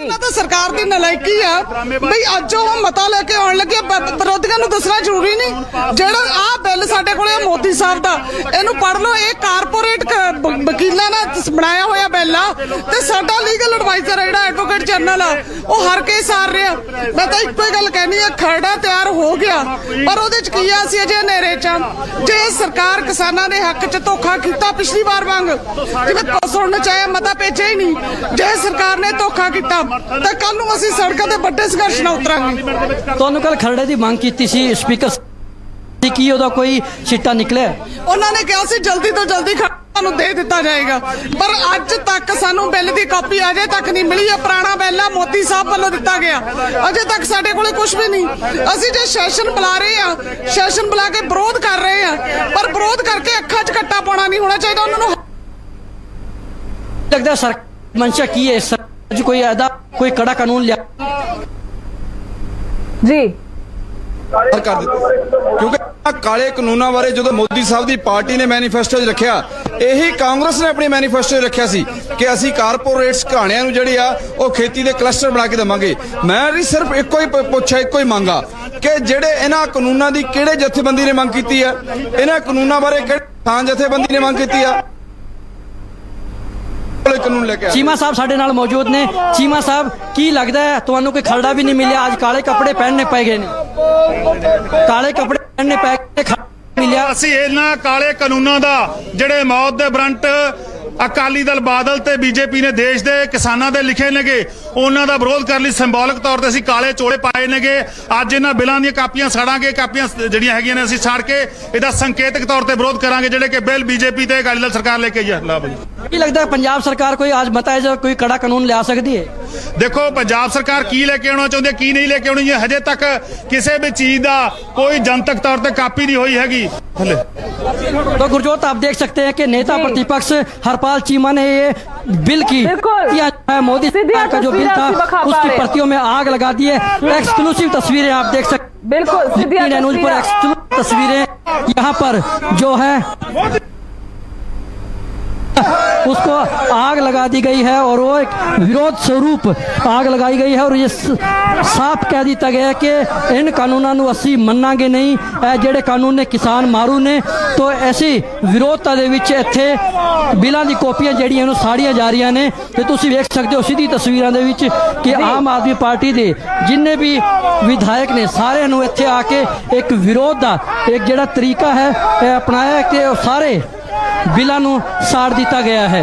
ਇਹਨਾਂ ਤਾਂ ਸਰਕਾਰ ਦੀ ਨਲਾਇਕੀ ਆ। ਬਈ ਅੱਜ ਉਹ ਮਤਾ ਲੈ ਕੇ ਆਉਣ ਲੱਗੇ ਵਿਰੋਧੀਆਂ ਨੂੰ ਦੱਸਣਾ ਜ਼ਰੂਰੀ ਨਹੀਂ। ਜਿਹੜਾ ਆਹ ਬਿੱਲ ਸਾਡੇ ਕੋਲੇ ਮੋਦੀ ਸਾਹਿਬ ਦਾ। ਇਹਨੂੰ ਪੜ੍ਹ ਲਓ, ਇਹ ਕਾਰਪੋਰੇਟ ਵਕੀਲਾਂ ਨੇ ਬਣਾਇਆ ਹੋਇਆ ਬਿੱਲ ਆ। ਤੇ ਸਾਡਾ ਲੀਗਲ ਐਡਵਾਈਜ਼ਰ ਜਿਹੜਾ ਐਡਵੋਕੇਟ ਜਨਰਲ ਆ, ਉਹ ਹਰ ਕੇਸ ਹਾਰ ਰਿਹਾ। ਮੈਂ ਤਾਂ ਇੱਕੋ ਹੀ ਗੱਲ ਕਹਿਣੀ ਆ, ਖਰੜਾ ਤਿਆਰ ਹੋ ਗਿਆ। ਪਰ ਉਹਦੇ ਚ ਕੀ ਆ ਸੀ ਅਜੇ ਹਨੇਰੇ ਚ ਜੇ ਸਰਕਾਰ ਕਿਸਾਨਾਂ ਦੇ ਹੱਕ ਚ ਧੋਖਾ ਕੀਤਾ ਪਿਛਲੀ ਵਾਰ ਵਾਂਗ, ਜਿਵੇਂ ਸੁਣਨ ਚ ਆਇਆ ਮਤਾ ਭੇਜਿਆ ਹੀ ਨਹੀਂ, ਜੇ ਸਰਕਾਰ ਨੇ ਧੋਖਾ ਕੀਤਾ, ਤਾਂ ਕੱਲ ਨੂੰ ਅਸੀਂ ਸੜਕਾਂ ਤੇ ਵੱਡੇ ਸੰਘਰਸ਼ ਨਾਲ ਉਤਰਾਂਗੇ। ਤੁਹਾਨੂੰ ਕੱਲ ਖਰੜੇ ਦੀ ਮੰਗ ਕੀਤੀ ਸੀ, ਸਪੀਕਰ ਸੀ ਕੀ ਉਹਦਾ ਕੋਈ ਸਿੱਟਾ ਨਿਕਲਿਆ? ਉਹਨਾਂ ਨੇ ਕਿਹਾ ਸੀ ਜਲਦੀ ਤੋਂ ਜਲਦੀ ਤੁਹਾਨੂੰ ਦੇ ਦਿੱਤਾ ਜਾਏਗਾ। ਪਰ ਅੱਜ ਤੱਕ ਸਾਨੂੰ ਬਿੱਲ ਦੀ ਕਾਪੀ ਅਜੇ ਤੱਕ ਨਹੀਂ ਮਿਲੀ। ਹੈ ਪੁਰਾਣਾ ਬਿੱਲ ਆ ਮੋਦੀ ਸਾਹਿਬ ਵੱਲੋਂ ਦਿੱਤਾ ਗਿਆ। ਅਜੇ ਤੱਕ ਸਾਡੇ ਕੋਲੇ ਕੁਝ ਵੀ ਨਹੀਂ। ਅਸੀਂ ਜੇ ਸੈਸ਼ਨ ਬੁਲਾ ਰਹੇ ਆ ਸੈਸ਼ਨ ਬੁਲਾ ਕੇ ਵਿਰੋਧ ਕਰ ਰਹੇ ਆ ਪਰ ਵਿਰੋਧ ਕਰਕੇ ਅੱਖਾਂ 'ਚ ਕੱਟਾ ਪਾਉਣਾ ਨਹੀਂ ਹੋਣਾ ਚਾਹੀਦਾ। ਉਹਨਾਂ ਨੂੰ ਲੱਗਦਾ ਸਰ ਮਨਸ਼ਾ ਕੀ ਹੈ? ਸਰ ਕੋਈ ਐਦਾ ਕੋਈ ਕੜਾ ਕਾਨੂੰਨ ਲਿਆ ਜੀ। ਕਰ ਦਿੱਤੀ। ਕਿਉਂਕਿ ਕਾਲੇ ਕਾਨੂੰਨਾਂ ਬਾਰੇ ਜਦੋਂ ਮੋਦੀ ਸਾਹਿਬ ਦੀ ਪਾਰਟੀ ਨੇ ਮੈਨੀਫੈਸਟੋ 'ਚ ਰੱਖਿਆ, ਇਹੀ ਕਾਂਗਰਸ ਨੇ ਆਪਣੇ ਮੈਨੀਫੈਸਟੋ 'ਚ ਰੱਖਿਆ ਸੀ ਕਿ ਅਸੀਂ ਕਾਰਪੋਰੇਟਸ ਘਾਣਿਆਂ ਨੂੰ ਜਿਹੜੀ ਆ, ਉਹ ਖੇਤੀ ਦੇ ਕਲਸਟਰ ਬਣਾ ਕੇ ਦੇਵਾਂਗੇ। ਮੈਂ ਵੀ ਸਿਰਫ ਇੱਕੋ ਹੀ ਪੁੱਛਿਆ, ਇੱਕੋ ਹੀ ਮੰਗਾ ਕਿ ਜਿਹੜੇ ਇਹਨਾਂ ਕਾਨੂੰਨਾਂ ਦੀ ਕਿਹੜੇ ਜਥੇਬੰਦੀ ਨੇ ਮੰਗ ਕੀਤੀ ਆ? ਇਹਨਾਂ ਕਾਨੂੰਨਾਂ ਬਾਰੇ ਕਿਹੜੇ ਥਾਂ ਜਥੇਬੰਦੀ ਨੇ ਮੰਗ ਕੀਤੀ ਆ? ਕੋਲੇ ਕਾਨੂੰਨ ਲੈ ਕੇ ਚੀਮਾ ਸਾਹਿਬ ਸਾਡੇ ਨਾਲ ਮੌਜੂਦ ਨੇ। ਚੀਮਾ ਸਾਹਿਬ, ਕੀ ਲੱਗਦਾ ਹੈ? ਤੁਹਾਨੂੰ ਕੋਈ ਖਰੜਾ ਵੀ ਨਹੀਂ ਮਿਲਿਆ। ਅੱਜ ਕਾਲੇ ਕੱਪੜੇ ਪਹਿਨਣੇ ਪੈ ਗਏ ਨੇ। ਕਾਲੇ ਕੱਪੜੇ ਪਹਿਨਣੇ ਪੈ ਕੇ ਮਿਲਿਆ। ਅਸੀਂ ਇਹਨਾਂ ਕਾਲੇ ਕਾਨੂੰਨਾਂ ਦਾ, ਜਿਹੜੇ ਮੌਤ ਦੇ ਬਰੰਟ ਅਕਾਲੀ ਦਲ ਬਾਦਲ ਤੇ ਬੀਜੇਪੀ ਨੇ ਦੇਸ਼ ਦੇ ਕਿਸਾਨਾਂ ਦੇ ਲਿਖੇ ਨੇਗੇ। ਉਹਨਾਂ ਦਾ ਵਿਰੋਧ ਕਰਨ ਲਈ ਸਿੰਬੋਲਿਕ ਤੌਰ ਤੇ ਅਸੀਂ ਕਾਲੇ ਚੋਲੇ ਪਾਏ ਨੇਗੇ। ਅੱਜ ਇਹਨਾਂ ਬਿੱਲਾਂ ਦੀਆਂ ਕਾਪੀਆਂ ਸਾੜਾਂਗੇ ਕਾਪੀਆਂ ਜਿਹੜੀਆਂ ਹੈਗੀਆਂ ਨੇ ਅਸੀਂ ਸਾੜ ਕੇ ਇਹਦਾ ਸੰਕੇਤਕ ਤੌਰ ਤੇ ਵਿਰੋਧ ਕਰਾਂਗੇ ਜਿਹੜੇ ਕਿ ਬਿੱਲ ਬੀਜੇਪੀ ਤੇ ਅਕਾਲੀ ਦਲ ਸਰਕਾਰ ਲੈ ਕੇ ਆਈ ਹੈ। ਲਾ ਬਈ ਕੀ ਲੱਗਦਾ ਹੈ ਪੰਜਾਬ ਸਰਕਾਰ ਕੋਈ ਅੱਜ ਮਤਾ ਜਾਂ ਕੋਈ ਕੜਾ ਕਾਨੂੰਨ ਲਿਆ ਸਕਦੀ ਹੈ? ਦੇਖੋ ਪੰਜਾਬ ਸਰਕਾਰ ਕੀ ਲੈ ਕੇ ਆਉਣਾ ਚਾਹੁੰਦੀ ਹੈ ਕੀ ਨਹੀਂ ਲੈ ਕੇ ਆਉਣੀ ਹੈ ਹਜੇ ਤੱਕ ਕਿਸੇ ਵੀ ਚੀਜ਼ ਦਾ ਕੋਈ ਜਨਤਕ ਤੌਰ ਤੇ ਕਾਪੀ ਨਹੀਂ ਹੋਈ ਹੈਗੀ। तो गुरजोत आप देख सकते हैं कि नेता प्रतिपक्ष हरपाल चीमा ने ये बिल की मोदी सरकार का जो बिल था उसकी प्रतियों में आग लगा दी है। एक्सक्लूसिव तस्वीरें आप देख सकते बिल्कुल हैं न्यूज़ पर एक्सक्लूसिव तस्वीरें यहाँ पर जो है। उसको आग लगा दी गई है और वो एक विरोध स्वरूप आग लगाई गई है और ये स- ਸਾਫ਼ ਕਹਿ ਦਿੱਤਾ ਗਿਆ ਹੈ ਕਿ ਇਨ ਕਾਨੂੰਨਾਂ ਨੂੰ ਅਸੀਂ ਮੰਨਾਂਗੇ ਨਹੀਂ ਇਹ ਜਿਹੜੇ ਕਾਨੂੰਨ ਨੇ ਕਿਸਾਨ ਮਾਰੂ ਨੇ ਤੋਂ ਐਸੀ ਵਿਰੋਧਤਾ ਦੇ ਵਿੱਚ ਇੱਥੇ ਬਿੱਲਾਂ ਦੀ ਕਾਪੀਆਂ ਜਿਹੜੀਆਂ ਨੂੰ ਸਾੜੀਆਂ ਜਾ ਰਹੀਆਂ ਨੇ ਤੇ ਤੁਸੀਂ ਵੇਖ ਸਕਦੇ ਹੋ ਸਿੱਧੀ ਤਸਵੀਰਾਂ ਦੇ ਵਿੱਚ ਕਿ ਆਮ ਆਦਮੀ ਪਾਰਟੀ ਦੇ ਜਿੰਨੇ ਵੀ ਵਿਧਾਇਕ ਨੇ ਸਾਰਿਆਂ ਨੂੰ ਇੱਥੇ ਆ ਕੇ ਇੱਕ ਵਿਰੋਧ ਦਾ ਇੱਕ ਜਿਹੜਾ ਤਰੀਕਾ ਹੈ ਇਹ ਅਪਣਾਇਆ ਹੈ ਕਿ ਉਹ ਸਾਰੇ ਬਿੱਲਾਂ ਨੂੰ ਸਾੜ ਦਿੱਤਾ ਗਿਆ ਹੈ।